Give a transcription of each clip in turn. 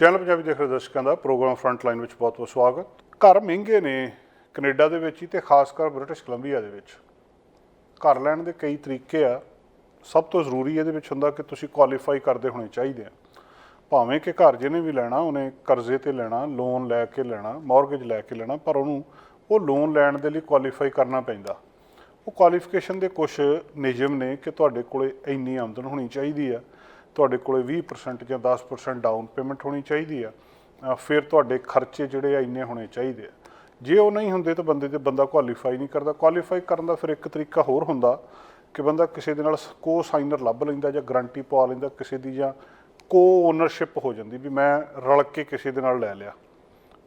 Channel Punjabi ਦੇਖ ਰਹੇ ਦਰਸ਼ਕਾਂ ਦਾ ਪ੍ਰੋਗਰਾਮ ਫਰੰਟ ਲਾਈਨ ਵਿੱਚ ਬਹੁਤ-ਬਹੁਤ ਸਵਾਗਤ। ਘਰ ਮਹਿੰਗੇ ਨੇ ਕੈਨੇਡਾ ਦੇ ਵਿੱਚ ਹੀ ਤੇ ਖਾਸ ਕਰ ਬ੍ਰਿਟਿਸ਼ ਕੋਲੰਬੀਆ ਦੇ ਵਿੱਚ। ਘਰ ਲੈਣ ਦੇ ਕਈ ਤਰੀਕੇ ਆ। ਸਭ ਤੋਂ ਜ਼ਰੂਰੀ ਇਹਦੇ ਵਿੱਚ ਹੁੰਦਾ ਕਿ ਤੁਸੀਂ ਕੁਆਲੀਫਾਈ ਕਰਦੇ ਹੋਣੇ ਚਾਹੀਦੇ ਆ। ਭਾਵੇਂ ਕਿ ਘਰ ਜਿਹਨੇ ਵੀ ਲੈਣਾ, ਉਹਨੇ ਕਰਜ਼ੇ ਤੇ ਲੈਣਾ ਲੋਨ ਲੈ ਕੇ ਲੈਣਾ ਮਾਰਗੇਜ ਲੈ ਕੇ ਲੈਣਾ, ਪਰ ਉਹਨੂੰ ਉਹ ਲੋਨ ਲੈਣ ਦੇ ਲਈ ਕੁਆਲੀਫਾਈ ਕਰਨਾ ਪੈਂਦਾ। ਉਹ ਕੁਆਲੀਫਿਕੇਸ਼ਨ ਦੇ ਕੁਝ ਨਿਯਮ ਨੇ ਕਿ ਤੁਹਾਡੇ ਕੋਲੇ ਇੰਨੀ ਆਮਦਨ ਹੋਣੀ ਚਾਹੀਦੀ ਆ। ਤੁਹਾਡੇ ਕੋਲੇ 20% ਜਾਂ 10% ਡਾਊਨ ਪੇਮੈਂਟ ਹੋਣੀ ਚਾਹੀਦੀ ਆ ਫਿਰ ਤੁਹਾਡੇ ਖਰਚੇ ਜਿਹੜੇ ਆ ਇੰਨੇ ਹੋਣੇ ਚਾਹੀਦੇ ਆ। ਜੇ ਉਹ ਨਹੀਂ ਹੁੰਦੇ ਤਾਂ ਬੰਦੇ ਤੇ ਬੰਦਾ ਕੁਆਲੀਫਾਈ ਨਹੀਂ ਕਰਦਾ। ਕੁਆਲੀਫਾਈ ਕਰਨ ਦਾ ਫਿਰ ਇੱਕ ਤਰੀਕਾ ਹੋਰ ਹੁੰਦਾ ਕਿ ਬੰਦਾ ਕਿਸੇ ਦੇ ਨਾਲ ਕੋ ਸਾਈਨਰ ਲੱਭ ਲੈਂਦਾ ਜਾਂ ਗਰੰਟੀ ਪਵਾ ਲੈਂਦਾ ਕਿਸੇ ਦੀ ਜਾਂ ਕੋ ਓਨਰਸ਼ਿਪ ਹੋ ਜਾਂਦੀ ਵੀ ਮੈਂ ਰਲ ਕੇ ਕਿਸੇ ਦੇ ਨਾਲ ਲੈ ਲਿਆ।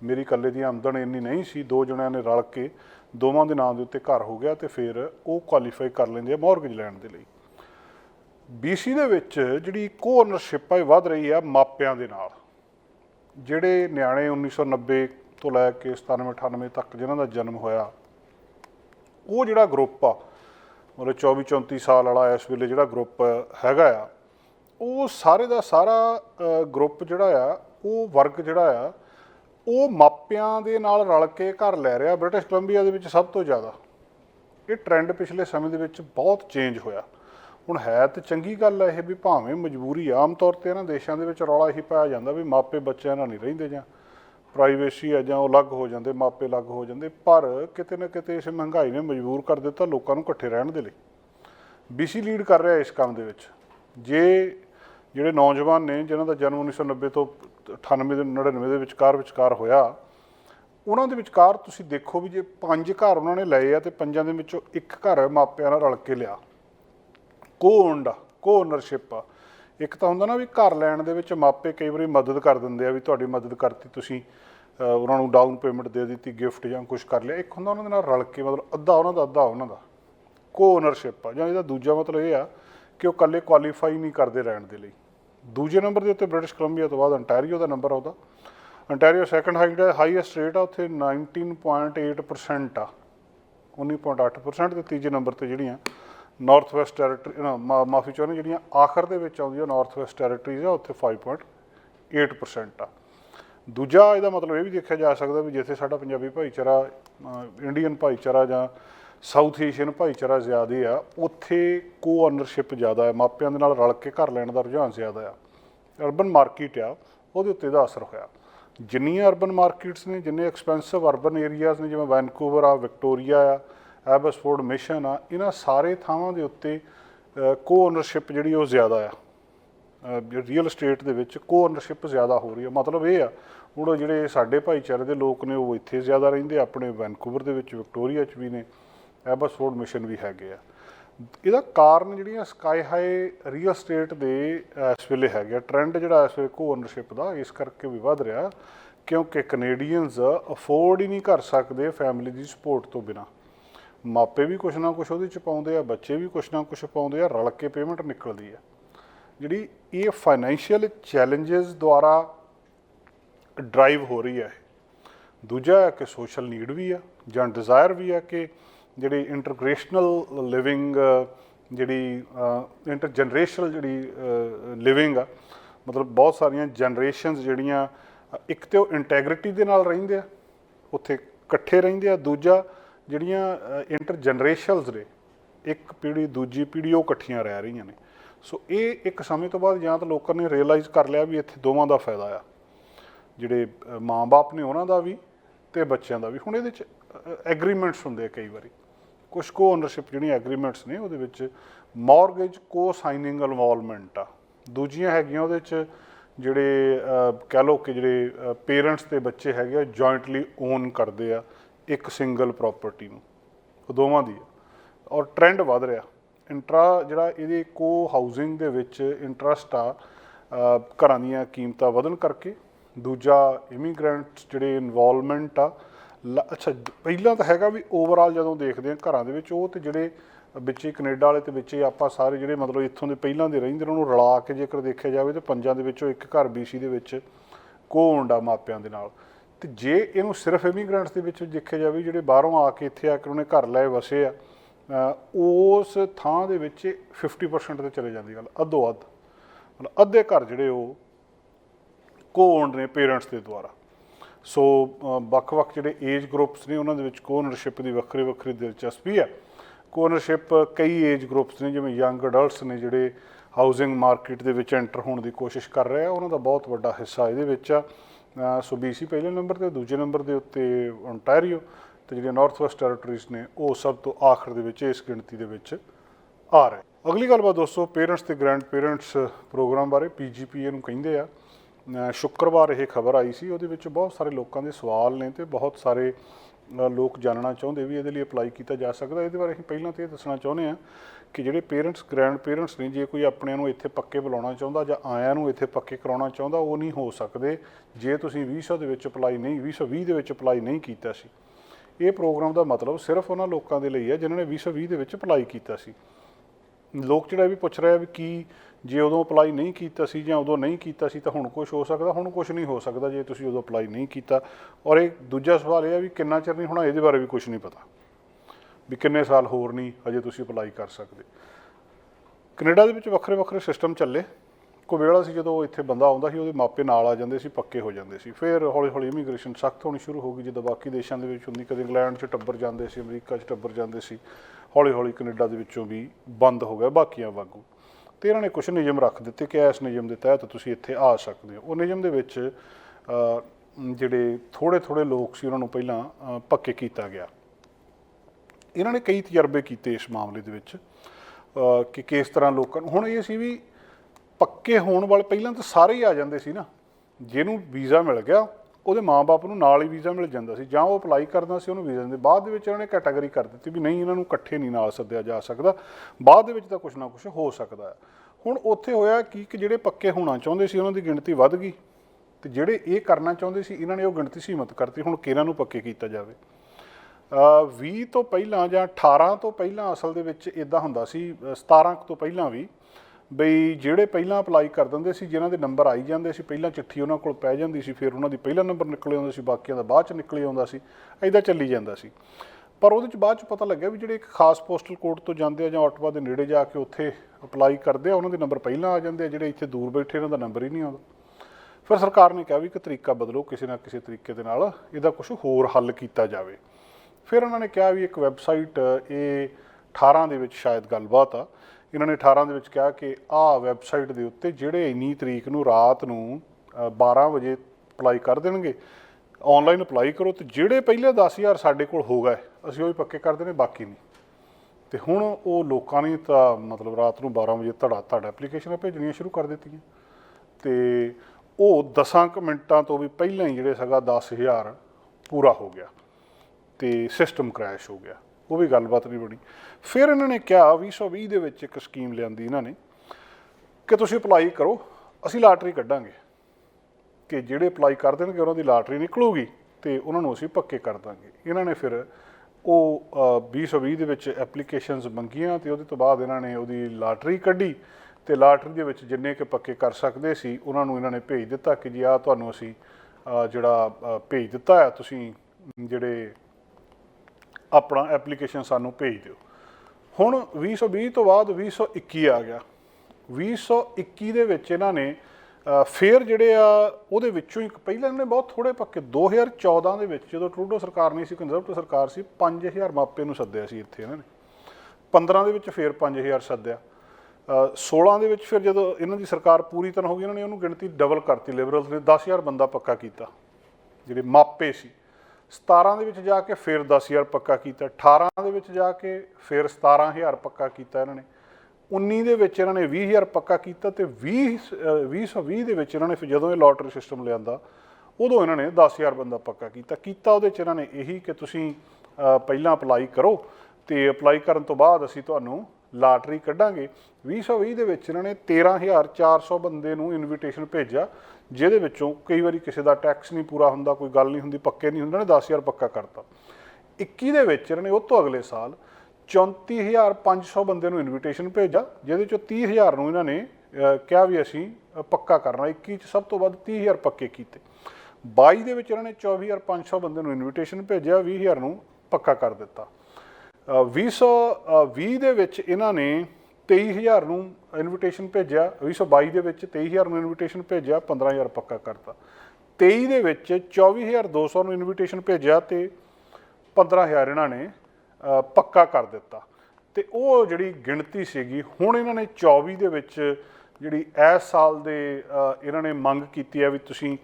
ਮੇਰੀ ਇਕੱਲੇ ਦੀ ਆਮਦਨ ਇੰਨੀ ਨਹੀਂ ਸੀ, ਦੋ ਜਣਿਆਂ ਨੇ ਰਲ ਕੇ ਦੋਵਾਂ ਦੇ ਨਾਂ ਦੇ ਉੱਤੇ ਘਰ ਹੋ ਗਿਆ ਤੇ ਫਿਰ ਉਹ ਕੁਆਲੀਫਾਈ ਕਰ ਲੈਂਦੇ ਆ ਮਾਰਗੇਜ ਲੈਣ ਦੇ ਲਈ। BC ਦੇ ਵਿੱਚ ਜਿਹੜੀ ਕੋ ਓਨਰਸ਼ਿਪ ਆ, ਇਹ ਵੱਧ ਰਹੀ ਆ ਮਾਪਿਆਂ ਦੇ ਨਾਲ। ਜਿਹੜੇ ਨਿਆਣੇ 1990 ਤੋਂ ਲੈ ਕੇ 97 98 ਤੱਕ ਜਿਨ੍ਹਾਂ ਦਾ ਜਨਮ ਹੋਇਆ, ਉਹ ਜਿਹੜਾ ਗਰੁੱਪ ਆ, ਮਤਲਬ 24 34 ਸਾਲ ਵਾਲਾ ਇਸ ਵੇਲੇ ਜਿਹੜਾ ਗਰੁੱਪ ਹੈਗਾ ਆ, ਉਹ ਸਾਰੇ ਦਾ ਸਾਰਾ ਗਰੁੱਪ ਜਿਹੜਾ ਆ, ਉਹ ਵਰਗ ਜਿਹੜਾ ਆ, ਉਹ ਮਾਪਿਆਂ ਦੇ ਨਾਲ ਰਲ ਕੇ ਘਰ ਲੈ ਰਿਹਾ ਬ੍ਰਿਟਿਸ਼ ਕੋਲੰਬੀਆ ਦੇ ਵਿੱਚ ਸਭ ਤੋਂ ਜ਼ਿਆਦਾ। ਇਹ ਟ੍ਰੈਂਡ ਪਿਛਲੇ ਸਮੇਂ ਦੇ ਵਿੱਚ ਬਹੁਤ ਚੇਂਜ ਹੋਇਆ। ਹੁਣ ਹੈ ਤੇ ਚੰਗੀ ਗੱਲ ਹੈ ਇਹ ਵੀ ਭਾਵੇਂ ਮਜਬੂਰੀ ਆਮ ਤੌਰ ਤੇ ਇਹਨਾਂ ਦੇਸ਼ਾਂ ਦੇ ਵਿੱਚ ਰੌਲਾ ਹੀ ਪਾਇਆ ਜਾਂਦਾ ਵੀ ਮਾਪੇ ਬੱਚਿਆਂ ਨਾਲ ਨਹੀਂ ਰਹਿੰਦੇ ਜਾਂ ਪ੍ਰਾਈਵੇਸੀ ਆ ਜਾਂ ਉਹ ਅਲੱਗ ਹੋ ਜਾਂਦੇ, ਮਾਪੇ ਅਲੱਗ ਹੋ ਜਾਂਦੇ, ਪਰ ਕਿਤੇ ਨਾ ਕਿਤੇ ਇਸ ਮਹਿੰਗਾਈ ਨੇ ਮਜਬੂਰ ਕਰ ਦਿੱਤਾ ਲੋਕਾਂ ਨੂੰ ਇਕੱਠੇ ਰਹਿਣ ਦੇ ਲਈ। BC ਲੀਡ ਕਰ ਰਿਹਾ ਇਸ ਕੰਮ ਦੇ ਵਿੱਚ। ਜੇ ਜਿਹੜੇ ਨੌਜਵਾਨ ਨੇ ਜਿਨ੍ਹਾਂ ਦਾ ਜਨਮ 1990 ਤੋਂ 98 ਦੇ 99 ਦੇ ਵਿਚਕਾਰ ਵਿਚਕਾਰ ਹੋਇਆ, ਉਹਨਾਂ ਦੇ ਵਿਚਕਾਰ ਤੁਸੀਂ ਦੇਖੋ ਵੀ ਜੇ ਪੰਜ ਘਰ ਉਹਨਾਂ ਨੇ ਲਏ ਆ ਤੇ ਪੰਜਾਂ ਦੇ ਵਿੱਚੋਂ ਇੱਕ ਘਰ ਮਾਪਿਆਂ ਨਾਲ ਰਲ ਕੇ ਲਿਆ ਕੋ ਓਨਡ ਕੋ ਓਨਰਸ਼ਿਪ ਆ। ਇੱਕ ਤਾਂ ਹੁੰਦਾ ਨਾ ਵੀ ਘਰ ਲੈਣ ਦੇ ਵਿੱਚ ਮਾਪੇ ਕਈ ਵਾਰੀ ਮਦਦ ਕਰ ਦਿੰਦੇ ਆ ਵੀ ਤੁਹਾਡੀ ਮਦਦ ਕਰਤੀ ਤੁਸੀਂ ਉਹਨਾਂ ਨੂੰ ਡਾਊਨ ਪੇਮੈਂਟ ਦੇ ਦਿੱਤੀ ਗਿਫਟ ਜਾਂ ਕੁਝ ਕਰ ਲਿਆ। ਇੱਕ ਹੁੰਦਾ ਉਹਨਾਂ ਦੇ ਨਾਲ ਰਲ ਕੇ ਮਤਲਬ ਅੱਧਾ ਉਹਨਾਂ ਦਾ, ਅੱਧਾ ਉਹਨਾਂ ਦਾ। ਕੋ ਓਨਰਸ਼ਿਪ ਆ, ਜਾਂ ਇਹਦਾ ਦੂਜਾ ਮਤਲਬ ਇਹ ਆ ਕਿ ਉਹ ਇਕੱਲੇ ਕੁਆਲੀਫਾਈ ਨਹੀਂ ਕਰਦੇ ਰਹਿਣ ਦੇ ਲਈ। ਦੂਜੇ ਨੰਬਰ ਦੇ ਉੱਤੇ ਬ੍ਰਿਟਿਸ਼ ਕੋਲੰਬੀਆ ਤੋਂ ਬਾਅਦ ਅੰਟਾਰੀਓ ਦਾ ਨੰਬਰ ਆਉਂਦਾ ਅੰਟਾਰੀਓ ਸੈਕੰਡ ਹਾਈਐਸਟ ਰੇਟ ਆ, ਉੱਥੇ 19.8% ਆ। 19.8% ਤੇ ਤੀਜੇ ਨੰਬਰ ਤੇ ਜਿਹੜੀਆਂ ਨਾਰਥ ਵੈਸਟ ਟੈਰੀਟਰੀ ਮਾਫੀ ਚਾਹੁੰਦੇ, ਜਿਹੜੀਆਂ ਆਖਰ ਦੇ ਵਿੱਚ ਆਉਂਦੀਆਂ ਨਾਰਥ ਵੈਸਟ ਟੈਰੀਟਰੀਜ਼ ਆ, ਉੱਥੇ 5.8% ਆ। ਦੂਜਾ ਇਹਦਾ ਮਤਲਬ ਇਹ ਵੀ ਦੇਖਿਆ ਜਾ ਸਕਦਾ ਵੀ ਜਿੱਥੇ ਸਾਡਾ ਪੰਜਾਬੀ ਭਾਈਚਾਰਾ ਇੰਡੀਅਨ ਭਾਈਚਾਰਾ ਜਾਂ ਸਾਊਥ ਏਸ਼ੀਅਨ ਭਾਈਚਾਰਾ ਜ਼ਿਆਦੇ ਆ, ਉੱਥੇ ਕੋ ਓਨਰਸ਼ਿਪ ਜ਼ਿਆਦਾ ਹੈ, ਮਾਪਿਆਂ ਦੇ ਨਾਲ ਰਲ ਕੇ ਘਰ ਲੈਣ ਦਾ ਰੁਝਾਨ ਜ਼ਿਆਦਾ ਆ। ਅਰਬਨ ਮਾਰਕੀਟ ਆ, ਉਹਦੇ ਉੱਤੇ ਦਾ ਅਸਰ ਹੋਇਆ। ਜਿੰਨੀਆਂ ਅਰਬਨ ਮਾਰਕੀਟਸ ਨੇ, ਜਿੰਨੇ ਐਕਸਪੈਂਸਿਵ ਅਰਬਨ ਏਰੀਆਜ਼ ਨੇ, ਜਿਵੇਂ ਵੈਨਕੂਵਰ ਆ ਵਿਕਟੋਰੀਆ ਆ ਐਬਸਫੋਰਡ ਮਿਸ਼ਨ ਆ, ਇਹਨਾਂ ਸਾਰੇ ਥਾਵਾਂ ਦੇ ਉੱਤੇ ਕੋ ਓਨਰਸ਼ਿਪ ਜਿਹੜੀ ਉਹ ਜ਼ਿਆਦਾ ਆ। ਰੀਅਲ ਏਸਟੇਟ ਦੇ ਵਿੱਚ ਕੋ ਓਨਰਸ਼ਿਪ ਜ਼ਿਆਦਾ ਹੋ ਰਹੀ ਹੈ ਮਤਲਬ ਇਹ ਆ, ਹੁਣ ਜਿਹੜੇ ਸਾਡੇ ਭਾਈਚਾਰੇ ਦੇ ਲੋਕ ਨੇ, ਉਹ ਇੱਥੇ ਜ਼ਿਆਦਾ ਰਹਿੰਦੇ ਆਪਣੇ ਵੈਨਕੂਵਰ ਦੇ ਵਿੱਚ, ਵਿਕਟੋਰੀਆ 'ਚ ਵੀ ਨੇ ਐਬਸਫੋਰਡ ਮਿਸ਼ਨ ਵੀ ਹੈਗੇ ਆ। ਇਹਦਾ ਕਾਰਨ ਜਿਹੜੀਆਂ ਸਕਾਈ ਹਾਈ ਰੀਅਲ ਏਸਟੇਟ ਦੇ ਇਸ ਵੇਲੇ ਹੈਗੇ ਟ੍ਰੈਂਡ ਜਿਹੜਾ ਇਸ ਵੇਲੇ ਕੋ ਓਨਰਸ਼ਿਪ ਦਾ, ਇਸ ਕਰਕੇ ਵੀ ਵੱਧ ਰਿਹਾ, ਕਿਉਂਕਿ ਕੈਨੇਡੀਅਨਸ ਅਫੋਰਡ ਹੀ ਨਹੀਂ ਕਰ ਸਕਦੇ ਫੈਮਿਲੀ ਦੀ ਸਪੋਰਟ ਤੋਂ ਬਿਨਾ। ਮਾਪੇ ਵੀ ਕੁਛ ਨਾ ਕੁਛ ਉਹਦੇ ਚ ਪਾਉਂਦੇ ਆ, ਬੱਚੇ ਵੀ ਕੁਛ ਨਾ ਕੁਛ ਪਾਉਂਦੇ ਆ, ਰਲ ਕੇ ਪੇਮੈਂਟ ਨਿਕਲਦੀ ਆ। ਜਿਹੜੀ ਇਹ ਫਾਈਨੈਂਸ਼ੀਅਲ ਚੈਲੰਜਸ ਦੁਆਰਾ ਡਰਾਈਵ ਹੋ ਰਹੀ ਹੈ ਦੂਜਾ ਹੈ ਕਿ ਸੋਸ਼ਲ ਨੀਡ ਵੀ ਆ, ਜਾਂ ਡਿਜ਼ਾਇਰ ਵੀ ਆ ਕਿ ਜਿਹੜੀ ਇੰਟਰਗ੍ਰੇਸ਼ਨਲ ਲਿਵਿੰਗ ਜਿਹੜੀ ਇੰਟਰ ਜਨਰੇਸ਼ਨਲ ਜਿਹੜੀ ਲਿਵਿੰਗ ਆ, ਮਤਲਬ ਬਹੁਤ ਸਾਰੀਆਂ ਜਨਰੇਸ਼ਨਸ ਜਿਹੜੀਆਂ, ਇੱਕ ਤੇ ਉਹ ਇੰਟੈਗ੍ਰਿਟੀ ਦੇ ਨਾਲ ਰਹਿੰਦੇ ਆ, ਉੱਥੇ ਇਕੱਠੇ ਰਹਿੰਦੇ ਆ, ਦੂਜਾ ਜਿਹੜੀਆਂ ਇੰਟਰ ਜਨਰੇਸ਼ਨਲਸ ਨੇ, ਇੱਕ ਪੀੜ੍ਹੀ ਦੂਜੀ ਪੀੜ੍ਹੀ ਉਹ ਇਕੱਠੀਆਂ ਰਹਿ ਰਹੀਆਂ ਨੇ। ਸੋ ਇਹ ਇੱਕ ਸਮੇਂ ਤੋਂ ਬਾਅਦ ਜਾਂ ਤਾਂ ਲੋਕਾਂ ਨੇ ਰਿਅਲਾਈਜ਼ ਕਰ ਲਿਆ ਵੀ ਇੱਥੇ ਦੋਵਾਂ ਦਾ ਫਾਇਦਾ ਆ। ਜਿਹੜੇ ਮਾਂ-ਬਾਪ ਨੇ ਉਹਨਾਂ ਦਾ ਵੀ ਤੇ ਬੱਚਿਆਂ ਦਾ ਵੀ। ਹੁਣ ਇਹਦੇ ਚ ਐਗਰੀਮੈਂਟਸ ਹੁੰਦੇ ਆ ਕਈ ਵਾਰੀ। ਕੁਝ ਕੋ ਓਨਰਸ਼ਿਪ ਜਿਹੜੀਆਂ ਐਗਰੀਮੈਂਟਸ ਨੇ, ਉਹਦੇ ਵਿੱਚ ਮਾਰਗੇਜ ਕੋ ਸਾਈਨਿੰਗ ਇਨਵੋਲਵਮੈਂਟ ਆ। ਦੂਜੀਆਂ ਹੈਗੀਆਂ ਉਹਦੇ ਚ ਜਿਹੜੇ ਕਹਿ ਲਓ ਕਿ ਜਿਹੜੇ ਪੇਰੈਂਟਸ ਤੇ ਬੱਚੇ ਹੈਗੇ ਆ ਜੁਆਇੰਟਲੀ ਓਨ ਕਰਦੇ ਆ। ਇੱਕ ਸਿੰਗਲ ਪ੍ਰਾਪਰਟੀ ਨੂੰ, ਉਹ ਦੋਵਾਂ ਦੀ ਆ ਔਰ ਟ੍ਰੈਂਡ ਵਧ ਰਿਹਾ। ਇੰਟਰਾ ਜਿਹੜਾ ਇਹਦੇ ਕੋ ਹਾਊਸਿੰਗ ਦੇ ਵਿੱਚ ਇੰਟਰਸਟ ਆ ਘਰਾਂ ਦੀਆਂ ਕੀਮਤਾਂ ਵਧਣ ਕਰਕੇ, ਦੂਜਾ ਇਮੀਗ੍ਰੈਂਟਸ ਜਿਹੜੇ ਇਨਵੋਲਵਮੈਂਟ ਆ, ਲ- ਅੱਛਾ, ਪਹਿਲਾਂ ਤਾਂ ਹੈਗਾ ਵੀ ਓਵਰਆਲ ਜਦੋਂ ਦੇਖਦੇ ਆ ਘਰਾਂ ਦੇ ਵਿੱਚ, ਉਹ ਤੇ ਜਿਹੜੇ ਵਿੱਚੇ ਕੈਨੇਡਾ ਵਾਲੇ ਤੇ ਵਿੱਚੇ ਆਪਾਂ ਸਾਰੇ ਜਿਹੜੇ ਮਤਲਬ ਇੱਥੋਂ ਦੇ ਪਹਿਲਾਂ ਦੇ ਰਹਿੰਦੇ ਨੇ, ਉਹਨੂੰ ਰਲਾ ਕੇ ਜੇਕਰ ਦੇਖਿਆ ਜਾਵੇ ਤੇ ਪੰਜਾਂ ਦੇ ਵਿੱਚੋਂ ਇੱਕ ਘਰ BC ਦੇ ਵਿੱਚ ਕੋ-ਓਨਡ ਮਾਪਿਆਂ ਦੇ ਨਾਲ। ਤੇ ਜੇ ਇਹਨੂੰ ਸਿਰਫ ਇਮੀਗ੍ਰੈਂਟਸ ਦੇ ਵਿੱਚ ਦੇਖਿਆ ਜਾਵੇ, ਜਿਹੜੇ ਬਾਹਰੋਂ ਆ ਕੇ ਇੱਥੇ ਆ ਕੇ ਉਹਨੇ ਘਰ ਲਏ ਵਸੇ ਆ ਉਸ ਥਾਂ ਦੇ ਵਿੱਚ 50% ਤੇ ਚਲੇ ਜਾਂਦੀ ਗੱਲ, ਅੱਧੋ ਅੱਧ। ਮਤਲਬ ਅੱਧੇ ਘਰ ਜਿਹੜੇ ਉਹ ਕੋ-ਓਨਡ ਨੇ ਪੇਰੈਂਟਸ ਦੇ ਦੁਆਰਾ। ਸੋ ਵੱਖ-ਵੱਖ ਜਿਹੜੇ ਏਜ ਗਰੁੱਪਸ ਨੇ, ਉਹਨਾਂ ਦੇ ਵਿੱਚ ਕੋ-ਓਨਰਸ਼ਿਪ ਦੀ ਵੱਖਰੀ ਵੱਖਰੀ ਦਿਲਚਸਪੀ ਹੈ ਕੋ-ਓਨਰਸ਼ਿਪ ਕਈ ਏਜ ਗਰੁੱਪਸ ਨੇ, ਜਿਵੇਂ ਯੰਗ ਅਡਲਟਸ ਨੇ, ਜਿਹੜੇ ਹਾਊਸਿੰਗ ਮਾਰਕੀਟ ਦੇ ਵਿੱਚ ਐਂਟਰ ਹੋਣ ਦੀ ਕੋਸ਼ਿਸ਼ ਕਰ ਰਹੇ ਆ। ਉਹਨਾਂ ਦਾ ਬਹੁਤ ਵੱਡਾ ਹਿੱਸਾ ਇਹਦੇ ਵਿੱਚ ਆ। ਅ, ਸੋ BC ਪਹਿਲੇ ਨੰਬਰ ਤੇ ਦੂਜੇ ਨੰਬਰ ਦੇ ਉੱਤੇ ਓਨਟਾਰੀਓ ਤੇ ਜਿਹੜੀਆਂ ਨਾਰਥ ਵੈਸਟ ਟੈਰੀਟਰੀਜ਼ ਨੇ ਉਹ ਸਭ ਤੋਂ ਆਖਰ ਦੇ ਵਿੱਚ ਇਸ ਗਿਣਤੀ ਦੇ ਵਿੱਚ ਆ ਰਹੇ। ਅਗਲੀ ਗੱਲਬਾਤ ਦੋਸਤੋ ਪੇਰੈਂਟਸ ਤੇ ਗ੍ਰੈਂਡ ਪੇਰੈਂਟਸ ਪ੍ਰੋਗਰਾਮ ਬਾਰੇ ਪੀਜੀਪੀਏ ਨੂੰ ਕਹਿੰਦੇ ਆ। ਸ਼ੁੱਕਰਵਾਰ ਇਹ ਖਬਰ ਆਈ ਸੀ ਉਹਦੇ ਵਿੱਚ ਬਹੁਤ ਸਾਰੇ ਲੋਕਾਂ ਦੇ ਸਵਾਲ ਨੇ ਤੇ ਬਹੁਤ ਸਾਰੇ ਲੋਕ ਜਾਣਨਾ ਚਾਹੁੰਦੇ ਵੀ ਇਹਦੇ ਲਈ ਅਪਲਾਈ ਕੀਤਾ ਜਾ ਸਕਦਾ। ਇਹਦੇ ਬਾਰੇ ਅਸੀਂ ਪਹਿਲਾਂ ਤੇ ਇਹ ਦੱਸਣਾ ਚਾਹੁੰਦੇ ਆ ਕਿ ਜਿਹੜੇ ਪੇਰੈਂਟਸ ਗ੍ਰੈਂਡ ਪੇਰੈਂਟਸ ਨੇ, ਜੇ ਕੋਈ ਆਪਣਿਆਂ ਨੂੰ ਇੱਥੇ ਪੱਕੇ ਬੁਲਾਉਣਾ ਚਾਹੁੰਦਾ ਜਾਂ ਆਇਆਂ ਨੂੰ ਇੱਥੇ ਪੱਕੇ ਕਰਾਉਣਾ ਚਾਹੁੰਦਾ, ਉਹ ਨਹੀਂ ਹੋ ਸਕਦੇ। ਜੇ ਤੁਸੀਂ 2000 ਦੇ ਵਿੱਚ ਅਪਲਾਈ ਨਹੀਂ 2020 ਦੇ ਵਿੱਚ ਅਪਲਾਈ ਨਹੀਂ ਕੀਤਾ ਸੀ। ਇਹ ਪ੍ਰੋਗਰਾਮ ਦਾ ਮਤਲਬ ਸਿਰਫ ਉਹਨਾਂ ਲੋਕਾਂ ਦੇ ਲਈ ਹੈ ਜਿਨ੍ਹਾਂ ਨੇ 2020 ਦੇ ਵਿੱਚ ਅਪਲਾਈ ਕੀਤਾ ਸੀ। ਲੋਕ ਜਿਹੜਾ ਇਹ ਵੀ ਪੁੱਛ ਰਿਹਾ ਵੀ ਕੀ ਜੇ ਉਦੋਂ ਅਪਲਾਈ ਨਹੀਂ ਕੀਤਾ ਸੀ ਜਾਂ ਉਦੋਂ ਨਹੀਂ ਕੀਤਾ ਸੀ ਤਾਂ ਹੁਣ ਕੁਝ ਹੋ ਸਕਦਾ, ਹੁਣ ਕੁਝ ਨਹੀਂ ਹੋ ਸਕਦਾ ਜੇ ਤੁਸੀਂ ਉਦੋਂ ਅਪਲਾਈ ਨਹੀਂ ਕੀਤਾ। ਔਰ ਇਹ ਦੂਜਾ ਸਵਾਲ ਇਹ ਹੈ ਵੀ ਕਿੰਨਾ ਚਿਰ ਨਹੀਂ ਹੋਣਾ, ਇਹਦੇ ਬਾਰੇ ਵੀ ਕੁਝ ਨਹੀਂ ਪਤਾ। ਵੀ ਕਿੰਨੇ ਸਾਲ ਹੋਰ ਨਹੀਂ ਅਜੇ ਤੁਸੀਂ ਅਪਲਾਈ ਕਰ ਸਕਦੇ। ਕੈਨੇਡਾ ਦੇ ਵਿੱਚ ਵੱਖਰੇ ਵੱਖਰੇ ਸਿਸਟਮ ਚੱਲੇ। ਕੋਈ ਵੇਲਾ ਸੀ ਜਦੋਂ ਇੱਥੇ ਬੰਦਾ ਆਉਂਦਾ ਸੀ, ਉਹਦੇ ਮਾਪੇ ਨਾਲ ਆ ਜਾਂਦੇ ਸੀ, ਪੱਕੇ ਹੋ ਜਾਂਦੇ ਸੀ। ਫਿਰ ਹੌਲੀ ਹੌਲੀ ਇਮੀਗ੍ਰੇਸ਼ਨ ਸਖਤ ਹੋਣੀ ਸ਼ੁਰੂ ਹੋ ਗਈ, ਜਦੋਂ ਬਾਕੀ ਦੇਸ਼ਾਂ ਦੇ ਵਿੱਚ ਹੁੰਦੀ, ਕਦੇ ਇੰਗਲੈਂਡ 'ਚ ਟੱਬਰ ਜਾਂਦੇ ਸੀ, ਅਮਰੀਕਾ 'ਚ ਟੱਬਰ ਜਾਂਦੇ ਸੀ। ਹੌਲੀ ਹੌਲੀ ਕੈਨੇਡਾ ਦੇ ਵਿੱਚੋਂ ਵੀ ਬੰਦ ਹੋ ਗਿਆ, ਬਾਕੀਆਂ ਵਾਂਗੂ। ਤੇ ਇਹਨਾਂ ਨੇ ਕੁਝ ਨਿਯਮ ਰੱਖ ਦਿੱਤੇ ਕਿ ਇਸ ਨਿਯਮ ਦੇ ਤਹਿਤ ਤੁਸੀਂ ਇੱਥੇ ਆ ਸਕਦੇ ਹੋ। ਉਹ ਨਿਯਮ ਦੇ ਵਿੱਚ ਜਿਹੜੇ ਥੋੜੇ ਥੋੜੇ ਲੋਕ ਸੀ, ਉਹਨਾਂ ਨੂੰ ਪਹਿਲਾਂ ਪੱਕੇ ਕੀਤਾ ਗਿਆ। ਇਹਨਾਂ ਨੇ ਕਈ ਤਜਰਬੇ ਕੀਤੇ ਇਸ ਮਾਮਲੇ ਦੇ ਵਿੱਚ ਕਿ ਕਿਸ ਤਰ੍ਹਾਂ ਲੋਕਾਂ ਨੂੰ ਹੁਣ ਇਹ ਸੀ ਵੀ ਪੱਕੇ ਹੋਣ ਵਾਲੇ ਪਹਿਲਾਂ ਤਾਂ ਸਾਰੇ ਹੀ ਆ ਜਾਂਦੇ ਸੀ ਨਾ। ਜਿਹਨੂੰ ਵੀਜ਼ਾ ਮਿਲ ਗਿਆ ਉਹਦੇ ਮਾਪੇ ਨੂੰ ਨਾਲ ਹੀ ਵੀਜ਼ਾ ਮਿਲ ਜਾਂਦਾ ਸੀ ਜਾਂ ਉਹ ਅਪਲਾਈ ਕਰਦਾ ਸੀ ਉਹਨੂੰ ਵੀਜ਼ਾ ਦਿੰਦੇ। ਬਾਅਦ ਦੇ ਵਿੱਚ ਇਹਨਾਂ ਨੇ ਕੈਟਾਗਰੀ ਕਰ ਦਿੱਤੀ ਵੀ ਨਹੀਂ ਇਹਨਾਂ ਨੂੰ ਇਕੱਠੇ ਨਹੀਂ ਨਾਲ ਸੱਦਿਆ ਜਾ ਸਕਦਾ। ਬਾਅਦ ਦੇ ਵਿੱਚ ਤਾਂ ਕੁਝ ਨਾ ਕੁਝ ਹੋ ਸਕਦਾ ਹੈ। ਹੁਣ ਉੱਥੇ ਹੋਇਆ ਕੀ ਕਿ ਜਿਹੜੇ ਪੱਕੇ ਹੋਣਾ ਚਾਹੁੰਦੇ ਸੀ ਉਹਨਾਂ ਦੀ ਗਿਣਤੀ ਵੱਧ ਗਈ ਤੇ ਜਿਹੜੇ ਇਹ ਕਰਨਾ ਚਾਹੁੰਦੇ ਸੀ ਇਹਨਾਂ ਨੇ ਉਹ ਗਿਣਤੀ ਸੀਮਤ ਕਰਤੀ। ਹੁਣ ਕਿਹਨਾਂ ਨੂੰ ਪੱਕੇ ਕੀਤਾ ਜਾਵੇ? ਅ 20 ਤੋਂ ਪਹਿਲਾਂ ਜਾਂ 18 ਤੋਂ ਪਹਿਲਾਂ ਅਸਲ ਦੇ ਵਿੱਚ ਇਦਾਂ ਹੁੰਦਾ ਸੀ ਅ, 17 ਕੁ ਤੋਂ ਪਹਿਲਾਂ ਵੀ ਬਈ ਜਿਹੜੇ ਪਹਿਲਾਂ ਅਪਲਾਈ ਕਰ ਦਿੰਦੇ ਸੀ, ਜਿਨ੍ਹਾਂ ਦੇ ਨੰਬਰ ਆਈ ਜਾਂਦੇ ਸੀ, ਪਹਿਲਾਂ ਚਿੱਠੀ ਉਹਨਾਂ ਕੋਲ ਪੈ ਜਾਂਦੀ ਸੀ, ਫਿਰ ਉਹਨਾਂ ਦੀ ਪਹਿਲਾ ਨੰਬਰ ਨਿਕਲ ਆਉਂਦਾ ਸੀ, ਬਾਕੀਆਂ ਦਾ ਬਾਅਦ ਚ ਨਿਕਲ ਆਉਂਦਾ ਸੀ ਐਦਾਂ ਚੱਲੀ ਜਾਂਦਾ ਸੀ। ਪਰ ਉਹਦੇ ਚ ਬਾਅਦ ਚ ਪਤਾ ਲੱਗਿਆ ਵੀ ਜਿਹੜੇ ਇੱਕ ਖਾਸ ਪੋਸਟਲ ਕੋਡ ਤੋਂ ਜਾਂਦੇ ਆ ਜਾਂ ਆਟਵਾ ਦੇ ਨੇੜੇ ਜਾ ਕੇ ਉੱਥੇ ਅਪਲਾਈ ਕਰਦੇ ਆ, ਉਹਨਾਂ ਦੇ ਨੰਬਰ ਪਹਿਲਾਂ ਆ ਜਾਂਦੇ ਆ, ਜਿਹੜੇ ਇੱਥੇ ਦੂਰ ਬੈਠੇ ਇਹਨਾਂ ਦਾ ਨੰਬਰ ਹੀ ਨਹੀਂ ਆਉਂਦਾ। ਫਿਰ ਸਰਕਾਰ ਨੇ ਕਿਹਾ ਵੀ ਇੱਕ ਤਰੀਕਾ ਬਦਲੋ, ਕਿਸੇ ਨਾ ਕਿਸੇ ਤਰੀਕੇ ਦੇ ਨਾਲ ਇਹਦਾ ਕੁਝ ਹੋਰ ਹੱਲ ਕੀਤਾ ਜਾਵੇ। ਫਿਰ ਉਹਨਾਂ ਨੇ ਕਿਹਾ ਵੀ ਇੱਕ ਵੈਬਸਾਈਟ ਇਹ 18 ਦੇ ਵਿੱਚ ਸ਼ਾਇਦ ਗੱਲਬਾਤ ਆ ਇਹਨਾਂ ਨੇ 18 ਦੇ ਵਿੱਚ ਕਿਹਾ ਕਿ ਆਹ ਵੈਬਸਾਈਟ ਦੇ ਉੱਤੇ ਜਿਹੜੇ ਇੰਨੀ ਤਰੀਕ ਨੂੰ ਰਾਤ ਨੂੰ ਅ, 12 ਵਜੇ ਅਪਲਾਈ ਕਰ ਦੇਣਗੇ ਆਨਲਾਈਨ ਅਪਲਾਈ ਕਰੋ ਤੇ ਜਿਹੜੇ ਪਹਿਲੇ 10000 ਸਾਡੇ ਕੋਲ ਹੋ ਗਏ ਅਸੀਂ ਉਹ ਵੀ ਪੱਕੇ ਕਰ ਦੇਣੇ ਬਾਕੀ ਨਹੀਂ। ਤੇ ਹੁਣ ਉਹ ਲੋਕਾਂ ਨੇ ਤਾਂ ਮਤਲਬ ਰਾਤ ਨੂੰ 12 ਵਜੇ ਧੜਾ ਧੜ ਐਪਲੀਕੇਸ਼ਨਾਂ ਭੇਜਣੀਆਂ ਸ਼ੁਰੂ ਕਰ ਦਿੱਤੀਆਂ। ਤੇ ਉਹ 10 ਕੁ ਮਿੰਟਾਂ ਤੋਂ ਵੀ ਪਹਿਲਾਂ ਹੀ ਜਿਹੜੇ ਸਗਾ 10000 ਪੂਰਾ ਹੋ ਗਿਆ ਤੇ ਸਿਸਟਮ ਕ੍ਰੈਸ਼ ਹੋ ਗਿਆ। ਉਹ ਵੀ ਗੱਲਬਾਤ ਨਹੀਂ ਬਣੀ। ਫਿਰ ਇਹਨਾਂ ਨੇ ਕਿਹਾ 2020 ਦੇ ਵਿੱਚ ਇੱਕ ਸਕੀਮ ਲਿਆਂਦੀ ਇਹਨਾਂ ਨੇ ਕਿ ਤੁਸੀਂ ਅਪਲਾਈ ਕਰੋ ਅਸੀਂ ਲਾਟਰੀ ਕੱਢਾਂਗੇ। ਕਿ ਜਿਹੜੇ ਅਪਲਾਈ ਕਰ ਦੇਣਗੇ ਉਹਨਾਂ ਦੀ ਲਾਟਰੀ ਨਿਕਲੂਗੀ ਤੇ ਉਹਨਾਂ ਨੂੰ ਅਸੀਂ ਪੱਕੇ ਕਰ ਦਾਂਗੇ। ਇਹਨਾਂ ਨੇ ਫਿਰ ਉਹ ਅ, 2020 ਦੇ ਵਿੱਚ ਐਪਲੀਕੇਸ਼ਨਸ ਮੰਗੀਆਂ ਤੇ ਉਹਦੇ ਤੋਂ ਬਾਅਦ ਇਹਨਾਂ ਨੇ ਉਹਦੀ ਲਾਟਰੀ ਕੱਢੀ ਤੇ ਲਾਟਰੀ ਦੇ ਵਿੱਚ ਜਿੰਨੇ ਕਿ ਪੱਕੇ ਕਰ ਸਕਦੇ ਸੀ ਉਹਨਾਂ ਨੂੰ ਇਹਨਾਂ ਨੇ ਭੇਜ ਦਿੱਤਾ ਕਿ ਜੀ ਆ ਤੁਹਾਨੂੰ ਅਸੀਂ ਜਿਹੜਾ ਭੇਜ ਦਿੱਤਾ ਹੈ ਤੁਸੀਂ ਜਿਹੜੇ ਆਪਣਾ ਐਪਲੀਕੇਸ਼ਨ ਸਾਨੂੰ ਭੇਜ ਦਿਓ। ਹੁਣ 2020 ਤੋਂ ਬਾਅਦ 2021 ਆ ਗਿਆ। 2021 ਦੇ ਵਿੱਚ ਇਹਨਾਂ ਨੇ ਅ, ਫੇਰ ਜਿਹੜੇ ਆ ਉਹਦੇ ਵਿੱਚੋਂ ਇੱਕ ਪਹਿਲਾਂ ਇਹਨਾਂ ਨੇ ਬਹੁਤ ਥੋੜੇ ਪੱਕੇ 2014 ਦੇ ਵਿੱਚ ਜਦੋਂ ਟਰੂਡੋ ਸਰਕਾਰ ਨਹੀਂ ਸੀ ਕੰਜ਼ਰਵੇਟਿਵ ਸਰਕਾਰ ਸੀ 5000 ਮਾਪੇ ਨੂੰ ਸੱਦਿਆ ਸੀ ਇੱਥੇ ਇਹਨਾਂ ਨੇ। 15 ਦੇ ਵਿੱਚ ਫੇਰ 5000 ਸੱਦਿਆ। ਅ, 16 ਦੇ ਵਿੱਚ ਫਿਰ ਜਦੋਂ ਇਹਨਾਂ ਦੀ ਸਰਕਾਰ ਪੂਰੀ ਤਰ੍ਹਾਂ ਹੋ ਗਈ ਇਹਨਾਂ ਨੇ ਉਹਨੂੰ ਗਿਣਤੀ ਡਬਲ ਕਰਤੀ ਲਿਬਰਲਸ ਨੇ 10000 ਬੰਦਾ ਪੱਕਾ ਕੀਤਾ। ਜਿਹੜੇ ਮਾਪੇ ਸੀ। 17 ਦੇ ਵਿੱਚ ਜਾ ਕੇ ਫਿਰ 10000 ਪੱਕਾ ਕੀਤਾ 18 ਦੇ ਵਿੱਚ ਜਾ ਕੇ ਫਿਰ 17000 ਪੱਕਾ ਕੀਤਾ ਇਹਨਾਂ ਨੇ। 19 ਦੇ ਵਿੱਚ ਇਹਨਾਂ ਨੇ 20000 ਪੱਕਾ ਕੀਤਾ ਤੇ 20 ਅ, 2020 ਦੇ ਵਿੱਚ ਇਹਨਾਂ ਨੇ ਫਿਰ ਜਦੋਂ ਇਹ ਲੋਟਰੀ ਸਿਸਟਮ ਲਿਆਂਦਾ ਉਦੋਂ ਇਹਨਾਂ ਨੇ 10000 ਬੰਦਾ ਪੱਕਾ ਕੀਤਾ। ਕੀਤਾ ਉਹਦੇ ਚ ਇਹਨਾਂ ਨੇ ਇਹੀ ਕਿ ਤੁਸੀਂ ਪਹਿਲਾਂ ਅਪਲਾਈ ਕਰੋ ਤੇ ਅਪਲਾਈ ਕਰਨ ਤੋਂ ਬਾਅਦ ਅਸੀਂ ਤੁਹਾਨੂੰ ਲਾਟਰੀ ਕੱਢਾਂਗੇ। 2020 ਦੇ ਵਿੱਚ ਇਹਨਾਂ ਨੇ 13400 ਬੰਦੇ ਨੂੰ ਇਨਵੀਟੇਸ਼ਨ ਭੇਜਿਆ ਜਿਹਦੇ ਵਿੱਚੋਂ ਕਈ ਵਾਰੀ ਕਿਸੇ ਦਾ ਟੈਕਸ ਨਹੀਂ ਪੂਰਾ ਹੁੰਦਾ ਕੋਈ ਗੱਲ ਨਹੀਂ ਹੁੰਦੀ ਪੱਕੇ ਨਹੀਂ ਹੁੰਦੇ ਨੇ 10000 ਪੱਕਾ ਕਰਤਾ। 21 ਦੇ ਵਿੱਚ ਇਹਨਾਂ ਨੇ ਉਹ ਤੋਂ ਅਗਲੇ ਸਾਲ 34500 ਬੰਦੇ ਨੂੰ ਇਨਵੀਟੇਸ਼ਨ ਭੇਜਿਆ ਜਿਹਦੇ ਚੋਂ 30000 ਨੂੰ ਇਹਨਾਂ ਨੇ ਕਿਹਾ ਵੀ ਅਸੀਂ ਪੱਕਾ ਕਰਨਾ। 21 ਚ ਸਭ ਤੋਂ ਵੱਧ 30000 ਪੱਕੇ ਕੀਤੇ। 22 ਦੇ ਵਿੱਚ ਇਹਨਾਂ ਨੇ 24500 ਬੰਦੇ ਨੂੰ ਇਨਵੀਟੇਸ਼ਨ ਭੇਜਿਆ 20000 ਨੂੰ ਪੱਕਾ ਕਰ ਦਿੱਤਾ। ਅ, 2020 ਦੇ ਵਿੱਚ ਇਹਨਾਂ ਨੇ 23000 ਨੂੰ ਇਨਵੀਟੇਸ਼ਨ ਭੇਜਿਆ 2022 ਦੇ ਵਿੱਚ 23000 ਨੂੰ ਇਨਵੀਟੇਸ਼ਨ ਭੇਜਿਆ 15000 ਪੱਕਾ ਕਰਤਾ। 23 ਦੇ ਵਿੱਚ 24200 ਨੂੰ ਇਨਵੀਟੇਸ਼ਨ ਭੇਜਿਆ ਤੇ 15000 ਇਹਨਾਂ ਨੇ ਪੱਕਾ ਕਰ ਦਿੱਤਾ। ਤੇ ਉਹ ਜਿਹੜੀ ਗਿਣਤੀ ਸੀਗੀ, ਹੁਣ ਇਹਨਾਂ ਨੇ 24 ਦੇ ਵਿੱਚ ਜਿਹੜੀ ਇਸ ਸਾਲ ਦੇ ਇਹਨਾਂ ਨੇ ਮੰਗ ਕੀਤੀ ਹੈ ਵੀ ਤੁਸੀਂ